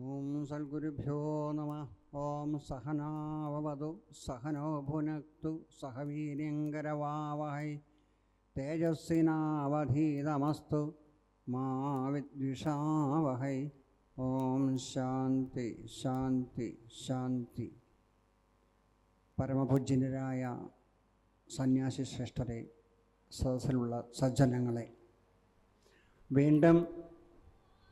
ഓം സൽഗുരുഭ്യോ നമ. ഓം സഹനാവതു സഹനോഭുനക്തു ഭുനക്തു. സഹ വീര്യങ്കരവാവഹൈ തേജസ്വിനാവധീതമസ്തു മാ വിദ്വിഷാവഹൈ. ഓം ശാന്തി ശാന്തി ശാന്തി. പരമപൂജ്യനരായ സന്യാസി ശ്രേഷ്ഠരെ സദസ്സിലുള്ള സജ്ജനങ്ങളെ വീണ്ടും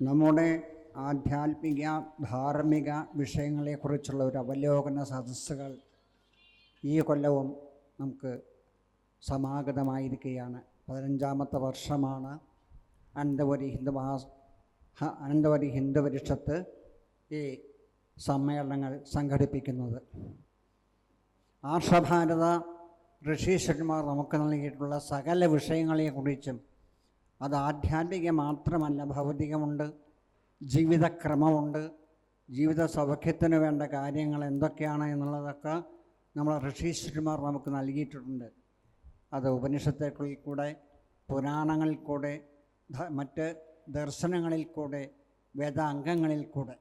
നമ്മുടെ ആധ്യാത്മിക ധാർമ്മിക വിഷയങ്ങളെക്കുറിച്ചുള്ള ഒരു അവലോകന സദസ്സുകൾ ഈ കൊല്ലവും നമുക്ക് സമാഗതമായിരിക്കുകയാണ്. പതിനഞ്ചാമത്തെ വർഷമാണ് അനന്തപുരി ഹിന്ദു മഹാ അനന്തപുരി ഹിന്ദു പരിഷത്ത് ഈ സമ്മേളനങ്ങൾ സംഘടിപ്പിക്കുന്നത്. ആർഷഭാരത ഋഷീശ്വരന്മാർ നമുക്ക് നൽകിയിട്ടുള്ള സകല വിഷയങ്ങളെക്കുറിച്ചും അത് ആധ്യാത്മിക മാത്രമല്ല ഭൗതികമുണ്ട്. ജീവിതക്രമമുണ്ട്. ജീവിത സൗഖ്യത്തിന് വേണ്ട കാര്യങ്ങൾ എന്തൊക്കെയാണ് എന്നുള്ളതൊക്കെ നമ്മളെ ഋഷീശ്വരന്മാർ നമുക്ക് നൽകിയിട്ടുണ്ട്. അത് ഉപനിഷത്തുക്കളിൽ കൂടെ പുരാണങ്ങളിൽ കൂടെ മറ്റ് ദർശനങ്ങളിൽ കൂടെ വേദാംഗങ്ങളിൽ കൂടെ.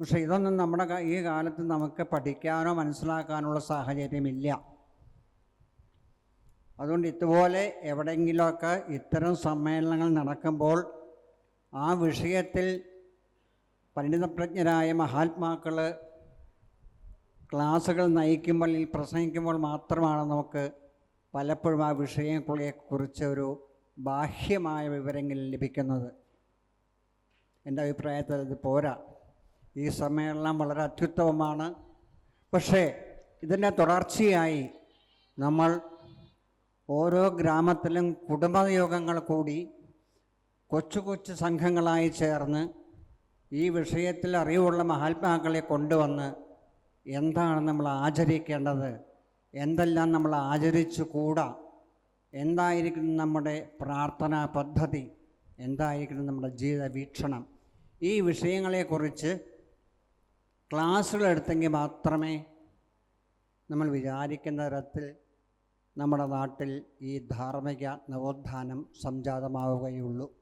പക്ഷെ ഇതൊന്നും നമ്മുടെ ഈ കാലത്ത് നമുക്ക് പഠിക്കാനോ മനസ്സിലാക്കാനുള്ള സാഹചര്യമില്ല. അതുകൊണ്ട് ഇതുപോലെ എവിടെയെങ്കിലുമൊക്കെ ഇത്തരം സമ്മേളനങ്ങൾ നടക്കുമ്പോൾ ആ വിഷയത്തിൽ പരിണിതപ്രജ്ഞരായ മഹാത്മാക്കൾ ക്ലാസ്സുകൾ നയിക്കുമ്പോൾ ഈ പ്രസംഗിക്കുമ്പോൾ മാത്രമാണ് നമുക്ക് പലപ്പോഴും ആ വിഷയങ്ങളെക്കുറിച്ച് ഒരു ബാഹ്യമായ വിവരങ്ങൾ ലഭിക്കുന്നത്. എന്റെ അഭിപ്രായത്തിൽ ഇത് പോരാ. ഈ സമ്മേളനം വളരെ അത്യുത്തമമാണ്. പക്ഷേ ഇതിന്റെ തുടർച്ചയായി നമ്മൾ ഓരോ ഗ്രാമത്തിലും കുടുംബയോഗങ്ങൾ കൂടി കൊച്ചു കൊച്ചു സംഘങ്ങളായി ചേർന്ന് ഈ വിഷയത്തിൽ അറിവുള്ള മഹാത്മാക്കളെ കൊണ്ടുവന്ന് എന്താണ് നമ്മൾ ആചരിക്കേണ്ടത്? എന്തെല്ലാം നമ്മൾ ആചരിച്ചു കൂടാ? എന്തായിരിക്കും നമ്മുടെ പ്രാർത്ഥനാ പദ്ധതി? എന്തായിരിക്കണം നമ്മുടെ ജീവിത വീക്ഷണം? ഈ വിഷയങ്ങളെക്കുറിച്ച് ക്ലാസ്സുകൾ എടുത്തെങ്കിൽ മാത്രമേ നമ്മൾ വിചാരിക്കുന്ന തരത്തിൽ നമ്മുടെ നാട്ടിൽ ഈ ധാർമ്മിക നവോത്ഥാനം സംജാതമാവുകയുള്ളൂ.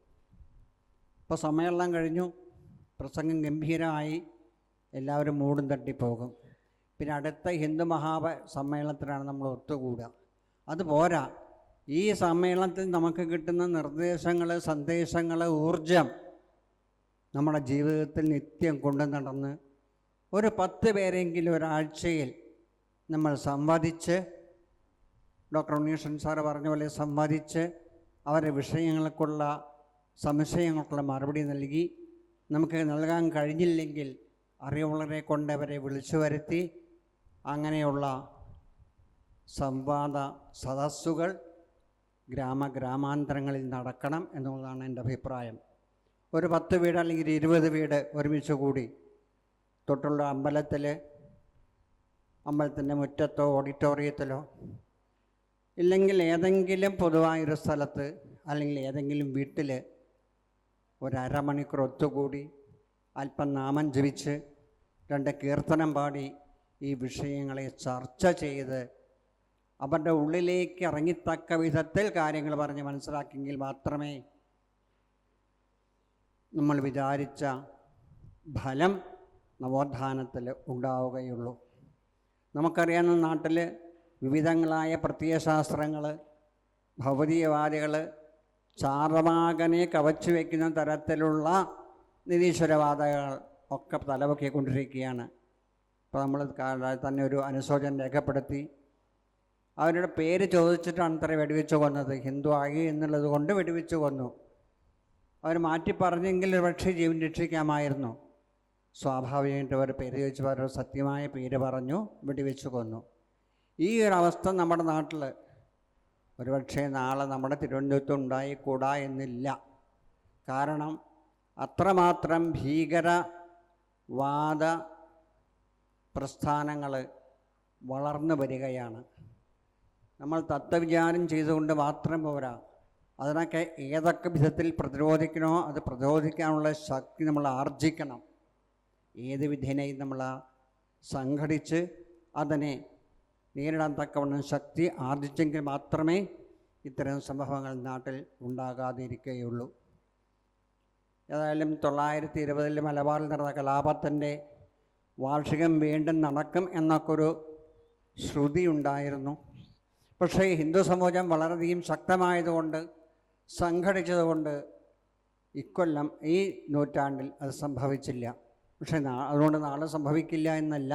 ഇപ്പോൾ സമയമെല്ലാം കഴിഞ്ഞു. പ്രസംഗം ഗംഭീരമായി. എല്ലാവരും മൂടും തട്ടിപ്പോകും പിന്നെ അടുത്ത ഹിന്ദു മഹാപ സമ്മേളനത്തിലാണ് നമ്മൾ ഒത്തുകൂടുക. അതുപോരാ ഈ സമ്മേളനത്തിൽ നമുക്ക് കിട്ടുന്ന നിർദ്ദേശങ്ങൾ സന്ദേശങ്ങൾ ഊർജം നമ്മുടെ ജീവിതത്തിൽ നിത്യം കൊണ്ടു നടന്ന് ഒരു പത്ത് പേരെങ്കിലും ഒരാഴ്ചയിൽ നമ്മൾ സംവദിച്ച് ഡോക്ടർ ഉണ്ണീഷൻ സാറ് പറഞ്ഞ പോലെ സംവദിച്ച് അവരുടെ വിഷയങ്ങൾക്കുള്ള സംശയങ്ങൾക്കുള്ള മറുപടി നൽകി. നമുക്ക് നൽകാൻ കഴിഞ്ഞില്ലെങ്കിൽ അറിവുള്ളവരെ കൊണ്ടവരെ വിളിച്ചു വരുത്തി. അങ്ങനെയുള്ള സംവാദ സദസ്സുകൾ ഗ്രാമ ഗ്രാമാന്തരങ്ങളിൽ നടക്കണം എന്നുള്ളതാണ് എന്റെ അഭിപ്രായം. ഒരു പത്ത് വീട് അല്ലെങ്കിൽ ഇരുപത് വീട് ഒരുമിച്ച് കൂടി തൊട്ടുള്ള അമ്പലത്തിൽ അമ്പലത്തിന്റെ മുറ്റത്തോ ഓഡിറ്റോറിയത്തിലോ ഇല്ലെങ്കിൽ ഏതെങ്കിലും പൊതുവായൊരു സ്ഥലത്ത് അല്ലെങ്കിൽ ഏതെങ്കിലും വീട്ടിൽ ഒരമണിക്കൂർ ഒത്തുകൂടി അല്പം നാമം ജപിച്ച് രണ്ട് കീർത്തനം പാടി ഈ വിഷയങ്ങളെ ചർച്ച ചെയ്ത് അവരുടെ ഉള്ളിലേക്ക് ഇറങ്ങിത്തക്ക വിധത്തിൽ കാര്യങ്ങൾ പറഞ്ഞ് മനസ്സിലാക്കിയെങ്കിൽ മാത്രമേ നമ്മൾ വിചാരിച്ച ഫലം നവോത്ഥാനത്തിൽ ഉണ്ടാവുകയുള്ളൂ. നമുക്കറിയാവുന്ന നാട്ടിൽ വിവിധങ്ങളായ പ്രത്യയശാസ്ത്രങ്ങൾ ഭൗതികവാദികൾ ചാർവാകനെ കവച്ചു വയ്ക്കുന്ന തരത്തിലുള്ള നിരീശ്വരവാദകൾ ഒക്കെ തലവൊക്കിക്കൊണ്ടിരിക്കുകയാണ് ഇപ്പോൾ നമ്മൾ തന്നെ ഒരു അനുശോചനം രേഖപ്പെടുത്തി. അവരുടെ പേര് ചോദിച്ചിട്ടാണ് ഇത്ര വെടിവെച്ച് കൊന്നത്. ഹിന്ദു ആയി എന്നുള്ളത് കൊണ്ട് വെടിവെച്ച് കൊന്നു. അവർ മാറ്റി പറഞ്ഞെങ്കിൽ പക്ഷേ ജീവൻ രക്ഷിക്കാമായിരുന്നു. സ്വാഭാവികമായിട്ട് അവർ പേര് ചോദിച്ചു അവരുടെ സത്യമായ പേര് പറഞ്ഞു വെടിവെച്ച് കൊന്നു. ഈ ഒരു അവസ്ഥ നമ്മുടെ നാട്ടിൽ ഒരുപക്ഷെ നാളെ നമ്മുടെ തിരുവനന്തപുരത്ത് ഉണ്ടായിക്കൂടാ എന്നില്ല. കാരണം അത്രമാത്രം ഭീകരവാദ പ്രസ്ഥാനങ്ങൾ വളർന്നു വരികയാണ്. നമ്മൾ തത്വവിചാരം ചെയ്തുകൊണ്ട് മാത്രം പോരാ. അതിനൊക്കെ ഏതൊക്കെ വിധത്തിൽ പ്രതിരോധിക്കണോ അത് പ്രതിരോധിക്കാനുള്ള ശക്തി നമ്മൾ ആർജിക്കണം. ഏത് വിധേനയും നമ്മൾ സംഘടിച്ച് അതിനെ നേരിടാൻ തക്കവണ്ണം ശക്തി ആർജിച്ചെങ്കിൽ മാത്രമേ ഇത്തരം സംഭവങ്ങൾ നാട്ടിൽ ഉണ്ടാകാതിരിക്കുകയുള്ളൂ. ഏതായാലും തൊള്ളായിരത്തി ഇരുപതിൽ മലബാറിൽ നടന്ന കലാപത്തിന്റെ വാർഷികം വീണ്ടും നടക്കും എന്നൊക്കെ ഒരു ശ്രുതി ഉണ്ടായിരുന്നു പക്ഷേ ഹിന്ദു സമൂഹം വളരെയധികം ശക്തമായതുകൊണ്ട് സംഘടിച്ചതുകൊണ്ട് ഇക്കൊല്ലം ഈ നൂറ്റാണ്ടിൽ അത് സംഭവിച്ചില്ല. പക്ഷേ അതുകൊണ്ട് നാളെ സംഭവിക്കില്ല എന്നല്ല.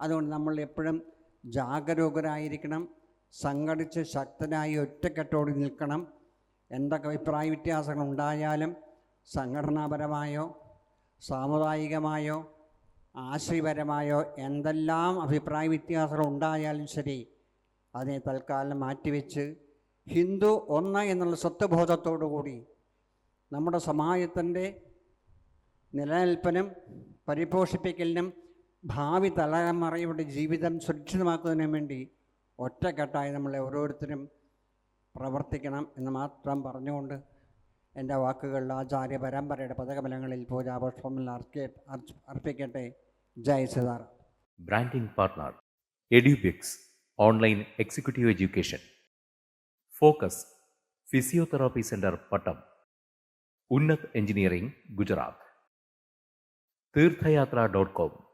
അതുകൊണ്ട് നമ്മൾ എപ്പോഴും ജാഗരൂകരായിരിക്കണം സംഘടിച്ച് ശക്തനായി ഒറ്റക്കെട്ടോടി നിൽക്കണം. എന്തൊക്കെ അഭിപ്രായ വ്യത്യാസങ്ങൾ ഉണ്ടായാലും സംഘടനാപരമായോ സാമുദായികമായോ ആശയപരമായോ എന്തെല്ലാം അഭിപ്രായ വ്യത്യാസങ്ങൾ ഉണ്ടായാലും ശരി അതിനെ തൽക്കാലം മാറ്റിവെച്ച് ഹിന്ദു ഒന്ന് എന്നുള്ള സ്വത്വബോധത്തോടു കൂടി നമ്മുടെ സമാജത്തിന്റെ നിലനിൽപ്പിനും പരിപോഷിപ്പിക്കലിനും ഭാവി തലമുറയുടെ ജീവിതം സുരക്ഷിതമാക്കുന്നതിന് വേണ്ടി ഒറ്റക്കെട്ടായി നമ്മളെ ഓരോരുത്തരും പ്രവർത്തിക്കണം എന്ന് മാത്രം പറഞ്ഞുകൊണ്ട് എന്റെ വാക്കുകൾ ആചാര്യ പരമ്പരയുടെ പദകമലങ്ങളിൽ പൂജാപുഷ്പമിൽ അർപ്പിക്കട്ടെ. ജയ് sitar branding partner Edubix online executive education focus physiotherapy centre Pattom Unnath engineering Gujarat Theerthayathra dot com